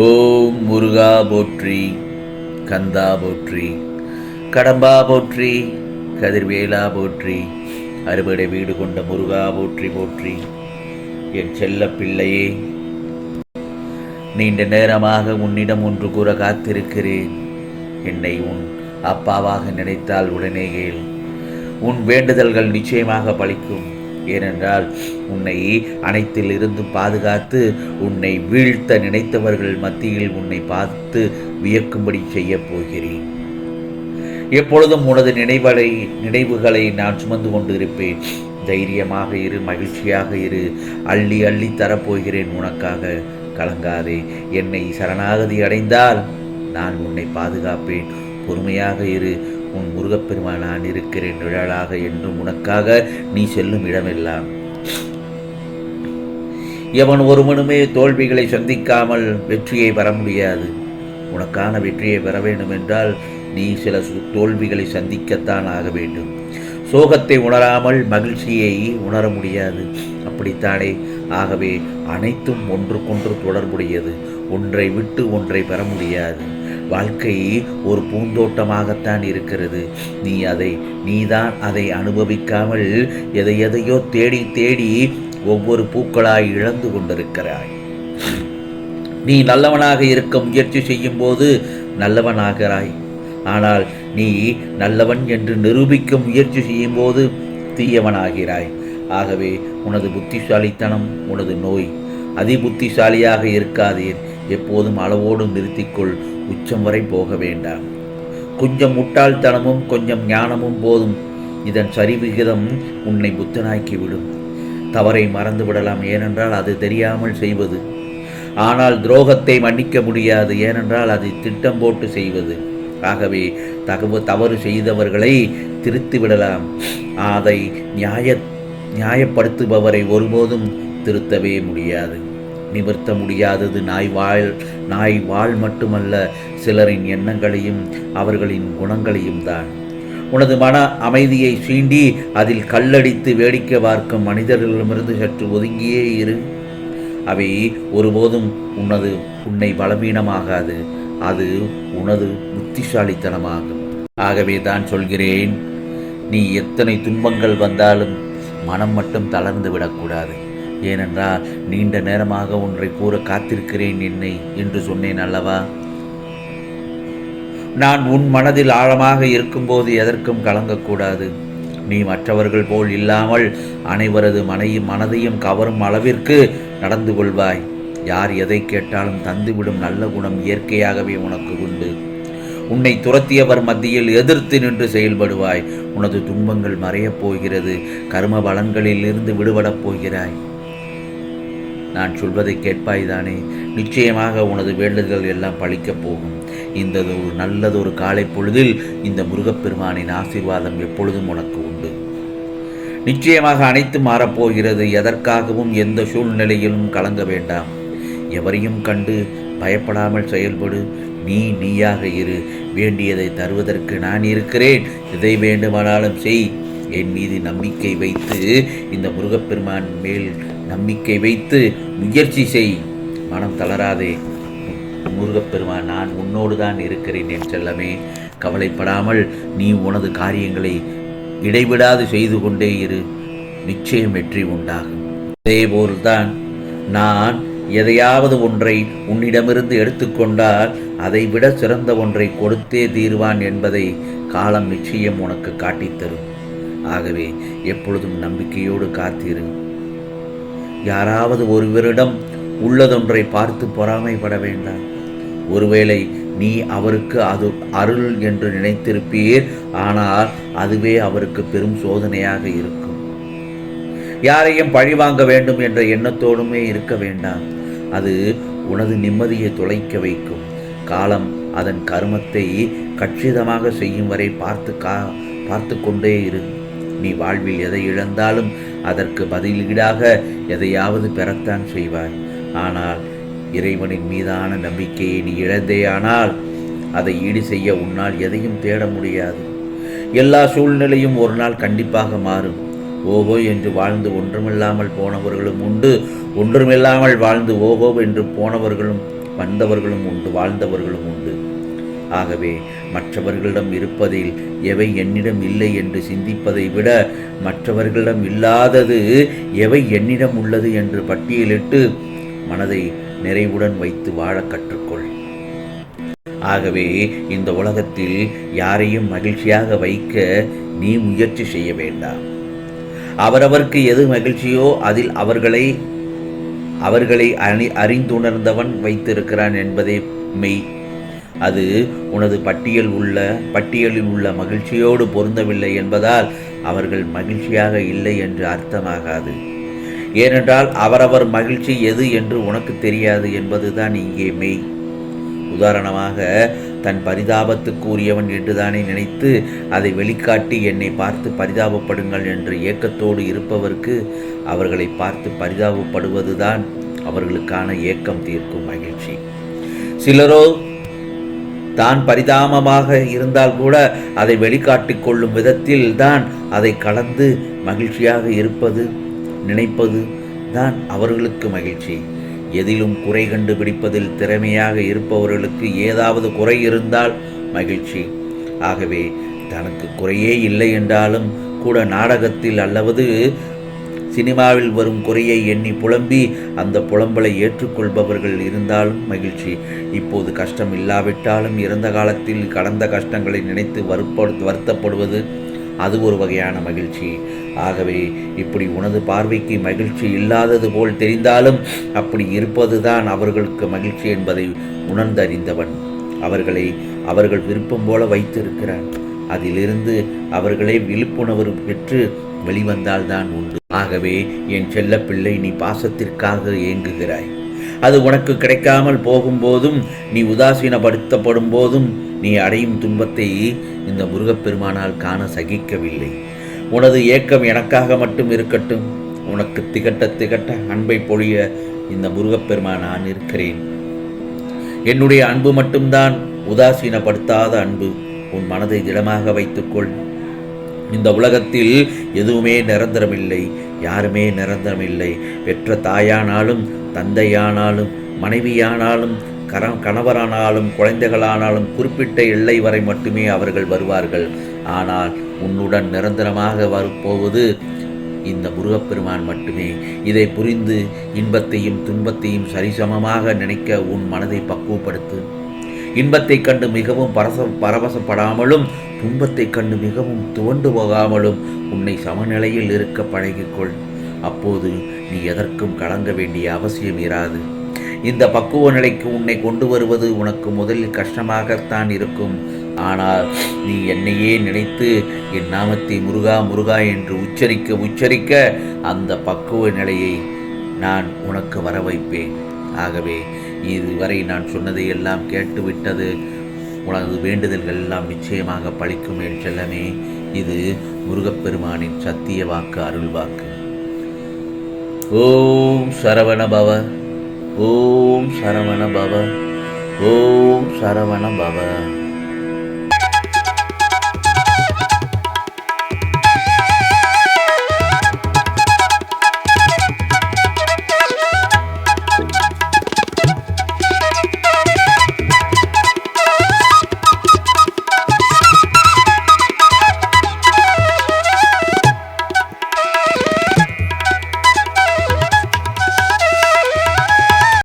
ஓம் முருகா போற்றி கந்தா போற்றி கடம்பா போற்றி கதிர்வேலா போற்றி அறுபடை வீடு கொண்ட முருகா போற்றி போற்றி. என் செல்ல பிள்ளையே நீண்ட நேரமாக உன்னிடம் ஒன்று கூற காத்திருக்கிறேன். என்னை உன் அப்பாவாக நினைத்தால் உடனே கேள். உன் வேண்டுதல்கள் நிச்சயமாக பலிக்கும் ஏனென்றால் உன்னை அனைத்தில் இருந்தும் பாதுகாத்து உன்னை வீழ்த்த நினைத்தவர்கள் மத்தியில் உன்னை பார்த்து வியக்கும்படி செய்யப் போகிறேன். எப்பொழுதும் உனது நினைவலை நினைவுகளை நான் சுமந்து கொண்டு இருப்பேன் தைரியமாக இரு மகிழ்ச்சியாக இரு. அள்ளி அள்ளி தரப்போகிறேன் உனக்காக. கலங்காதே. என்னை சரணாகதி அடைந்தால் நான் உன்னை பாதுகாப்பேன். பொறுமையாக இரு. உன் முருகப்பெருமான் நான் இருக்கிறேன். நிழலாக என்றும் உனக்காக நீ செல்லும் இடமெல்லாம். எவன் ஒருவனுமே தோல்விகளை சந்திக்காமல் வெற்றியை பெற முடியாது. உனக்கான வெற்றியை பெற வேண்டும் என்றால் நீ சில தோல்விகளை சந்திக்கத்தான் ஆக வேண்டும். சோகத்தை உணராமல் மகிழ்ச்சியை உணர முடியாது. அப்படித்தானே? ஆகவே அனைத்தும் ஒன்றுக்கொன்று தொடர்புடையது. ஒன்றை விட்டு ஒன்றை பெற முடியாது. வாழ்க்கை ஒரு பூந்தோட்டமாகத்தான் இருக்கிறது. நீ அதை நீதான் அதை அனுபவிக்காமல் எதை எதையோ தேடி தேடி ஒவ்வொரு பூக்களாய் இழந்து கொண்டிருக்கிறாய். நீ நல்லவனாக இருக்க முயற்சி செய்யும் போது நல்லவனாகிறாய். ஆனால் நீ நல்லவன் என்று நிரூபிக்க முயற்சி செய்யும் போது தீயவனாகிறாய். ஆகவே உனது புத்திசாலித்தனம் உனது நோய் அதிபுத்திசாலியாக இருக்காதீர். எப்போதும் அளவோடு நிறுத்திக்கொள் உச்சம் வரை போக வேண்டாம். கொஞ்சம் முட்டாள்தனமும் கொஞ்சம் ஞானமும் போதும். இதன் சரிவிகிதம் உன்னை புத்தனாக்கி விடும் தவறை மறந்து விடலாம் ஏனென்றால் அது தெரியாமல் செய்வது. ஆனால் துரோகத்தை மன்னிக்க முடியாது ஏனென்றால் அதை திட்டம் போட்டு செய்வது. ஆகவே தகவ தவறு செய்தவர்களை திருத்தி விடலாம் அதை நியாய நியாயப்படுத்துபவரை ஒருபோதும் திருத்தவே முடியாது. நிமிர்த்த முடியாதது நாய் வாழ் நாய் வாழ் மட்டுமல்ல சிலரின் எண்ணங்களையும் அவர்களின் குணங்களையும் தான். உனது மன அமைதியை சீண்டி அதில் கல்லடித்து வேடிக்கை பார்க்கும் மனிதர்களிடமிருந்து சற்று ஒதுங்கியே இரு. அவை ஒருபோதும் உனது உன்னை பலவீனமாகாது. அது உனது புத்திசாலித்தனமாகும். ஆகவே தான் சொல்கிறேன் நீ எத்தனை துன்பங்கள் வந்தாலும் மனம் மட்டும் தளர்ந்து விடக்கூடாது. ஏனென்றால் நீண்ட நேரமாக ஒன்றை கூற காத்திருக்கிறேன் என்னை என்று சொன்னேன் அல்லவா? நான் உன் மனதில் ஆழமாக இருக்கும்போது எதற்கும் கலங்கக்கூடாது. நீ மற்றவர்கள் போல் இல்லாமல் அனைவரது மனையும் மனதையும் கவரும் அளவிற்கு நடந்து கொள்வாய். யார் எதை கேட்டாலும் தந்துவிடும் நல்ல குணம் இயற்கையாகவே உனக்கு உண்டு. உன்னை துரத்தியவர் மத்தியில் எதிர்த்து நின்று செயல்படுவாய். உனது துன்பங்கள் மறையப் போகிறது. கர்ம பலன்களில் இருந்து விடுபடப் போகிறாய். நான் சொல்வதை கேட்பாய்தானே? நிச்சயமாக உனது வேண்டுதல்கள் எல்லாம் பழிக்கப் போகும். இந்த ஒரு நல்லதொரு காலை பொழுதில் இந்த முருகப்பெருமானின் ஆசீர்வாதம் எப்பொழுதும் உனக்கு உண்டு. நிச்சயமாக அனைத்து மாறப்போகிறது எதற்காகவும் எந்த சூழ்நிலையிலும் கலங்க வேண்டாம். எவரையும் கண்டு பயப்படாமல் செயல்படு. நீ நீயாக இரு. வேண்டியதை தருவதற்கு நான் இருக்கிறேன். எதை வேண்டுமானாலும் செய். என் மீது நம்பிக்கை வைத்து இந்த முருகப்பெருமான் மேல் நம்பிக்கை வைத்து முயற்சி செய். மனம் தளராதே. முருகப்பெருமான் நான் உன்னோடு தான் இருக்கிறேன் என் செல்லமே. கவலைப்படாமல் நீ உனது காரியங்களை இடைவிடாது செய்து கொண்டே இரு. நிச்சயம் வெற்றி உண்டாகும். அதேபோல்தான் நான் எதையாவது ஒன்றை உன்னிடமிருந்து எடுத்துக்கொண்டால் அதைவிட சிறந்த ஒன்றை கொடுத்தே தீர்வான் என்பதை காலம் நிச்சயம் உனக்கு காட்டித்தரும். ஆகவே எப்பொழுதும் நம்பிக்கையோடு காத்திரு. யாராவது ஒருவரிடம் உள்ளதொன்றை பார்த்து பொறாமைப்பட வேண்டாம். ஒருவேளை நீ அவருக்கு அது அருள் என்று நினைத்திருப்பீர் ஆனால் அதுவே அவருக்கு பெரும் சோதனையாக இருக்கும். யாரையும் பழிவாங்க வேண்டும் என்ற எண்ணத்தோடுமே இருக்க வேண்டாம். அது உனது நிம்மதியை துளைக்க வைக்கும். காலம் அதன் கருமத்தை கச்சிதமாக செய்யும் வரை பார்த்து கா பார்த்து கொண்டே இரு. நீ வாழ்வில் எதை இழந்தாலும் அதற்கு பதிலீடாக எதையாவது பெறத்தான் செய்வாய். ஆனால் இறைவனின் மீதான நம்பிக்கையை நீ இழந்தேயானால் அதை ஈடு செய்ய உன்னால் எதையும் தேட முடியாது. எல்லா சூழ்நிலையும் ஒரு நாள் கண்டிப்பாக மாறும். ஓஹோ என்று வாழ்ந்து ஒன்றுமில்லாமல் போனவர்களும் உண்டு. ஒன்றுமில்லாமல் வாழ்ந்து ஓஹோ என்று போனவர்களும் வந்தவர்களும் உண்டு வாழ்ந்தவர்களும் உண்டு. ஆகவே மற்றவர்களிடம் இருப்பதில் எவை என்னிடம் இல்லை என்று சிந்திப்பதை விட மற்றவர்களிடம் இல்லாதது எவை என்னிடம் உள்ளது என்று பட்டியலிட்டு மனதை நிறைவுடன் வைத்து வாழ கற்றுக்கொள். ஆகவே இந்த உலகத்தில் யாரையும் மகிழ்ச்சியாக வைக்க நீ முயற்சி செய்ய வேண்டாம். அவரவருக்கு எது மகிழ்ச்சியோ அதில் அவர்களை அவர்களை அறி அறிந்துணர்ந்தவன் வைத்திருக்கிறான் என்பதே மெய். அது உனது பட்டியல் உள்ள பட்டியலில் உள்ள மகிழ்ச்சியோடு பொருந்தவில்லை என்பதால் அவர்கள் மகிழ்ச்சியாக இல்லை என்று அர்த்தமாகாது. ஏனென்றால் அவரவர் மகிழ்ச்சி எது என்று உனக்கு தெரியாது என்பதுதான் இங்கே மெய். உதாரணமாக தன் பரிதாபத்துக்கு உரியவன் என்றுதானே நினைத்து அதை வெளிக்காட்டி என்னை பார்த்து பரிதாபப்படுங்கள் என்ற ஏக்கத்தோடு இருப்பவருக்கு அவர்களை பார்த்து பரிதாபப்படுவதுதான் அவர்களுக்கான ஏக்கம் தீர்க்கும் மகிழ்ச்சி. சிலரோ தான் பரிதாபமாக இருந்தால் கூட அதை வெளிக்காட்டிக் கொள்ளும் விதத்தில் தான் அதை கலந்து மகிழ்ச்சியாக இருப்பது நினைப்பது தான் அவர்களுக்கு மகிழ்ச்சி. எதிலும் குறை கண்டுபிடிப்பதில் திறமையாக இருப்பவர்களுக்கு ஏதாவது குறை இருந்தால் மகிழ்ச்சி. ஆகவே தனக்கு குறையே இல்லை என்றாலும் கூட நாடகத்தில் அல்லவது சினிமாவில் வரும் குறையை எண்ணி புலம்பி அந்த புலம்பலை ஏற்றுக்கொள்பவர்கள் இருந்தாலும் மகிழ்ச்சி. இப்போது கஷ்டம் இல்லாவிட்டாலும் இறந்த காலத்தில் கடந்த கஷ்டங்களை நினைத்து வருப்படு வருத்தப்படுவது அது ஒரு வகையான மகிழ்ச்சி. ஆகவே இப்படி உனது பார்வைக்கு மகிழ்ச்சி இல்லாதது போல் தெரிந்தாலும் அப்படி இருப்பதுதான் அவர்களுக்கு மகிழ்ச்சி என்பதை உணர்ந்தறிந்தவன். அவர்களை அவர்கள் விருப்பம் போல வைத்திருக்கிறான் அதிலிருந்து அவர்களே விழிப்புணர்வு பெற்று வெளிவந்தால்தான் உண்டு. ஆகவே என் செல்லப்பிள்ளை நீ பாசத்திற்காக ஏங்குகிறாய். அது உனக்கு கிடைக்காமல் போகும்போதும் நீ உதாசீனப்படுத்தப்படும் போதும் நீ அடையும் துன்பத்தை இந்த முருகப்பெருமானால் காண சகிக்கவில்லை. உனது ஏக்கம் எனக்காக மட்டும் இருக்கட்டும். உனக்கு திகட்ட திகட்ட அன்பை பொழிய இந்த முருகப்பெருமான் நான் இருக்கிறேன். என்னுடைய அன்பு மட்டும்தான் உதாசீனப்படுத்தாத அன்பு. உன் மனதை திடமாக வைத்துக்கொள். இந்த உலகத்தில் எதுவுமே நிரந்தரமில்லை யாருமே நிரந்தரமில்லை. பெற்ற தாயானாலும் தந்தையானாலும் மனைவியானாலும் கர கணவரானாலும் குழந்தைகளானாலும் குறிப்பிட்ட எல்லை வரை மட்டுமே அவர்கள் வருவார்கள். ஆனால் உன்னுடன் நிரந்தரமாக வரப்போவது இந்த முருகப்பெருமான் மட்டுமே. இதை புரிந்து இன்பத்தையும் துன்பத்தையும் சரிசமமாக நினைக்க உன் மனதை பக்குவப்படுத்து. இன்பத்தை கண்டு மிகவும் பரச பரவசப்படாமலும் துன்பத்தை கண்டு மிகவும் துவண்டு போகாமலும் உன்னை சமநிலையில் இருக்க பழகிக்கொள். அப்போது நீ எதற்கும் கலங்க வேண்டிய அவசியம் இராது. இந்த பக்குவ நிலைக்கு உன்னை கொண்டு வருவது உனக்கு முதலில் கஷ்டமாகத்தான் இருக்கும். ஆனால் நீ என்னையே நினைத்து என் நாமத்தை முருகா முருகா என்று உச்சரிக்க உச்சரிக்க அந்த பக்குவ நிலையை நான் உனக்கு வர வைப்பேன் ஆகவே இதுவரை நான் சொன்னதை எல்லாம் கேட்டுவிட்டது. உனது வேண்டுதல்கள் எல்லாம் நிச்சயமாக பழிக்கும் என் செல்லமே. இது முருகப்பெருமானின் சத்திய வாக்கு அருள் வாக்கு. ஓம் சரவண பவ ஓம் சரவண பவ ஓம் சரவண பவ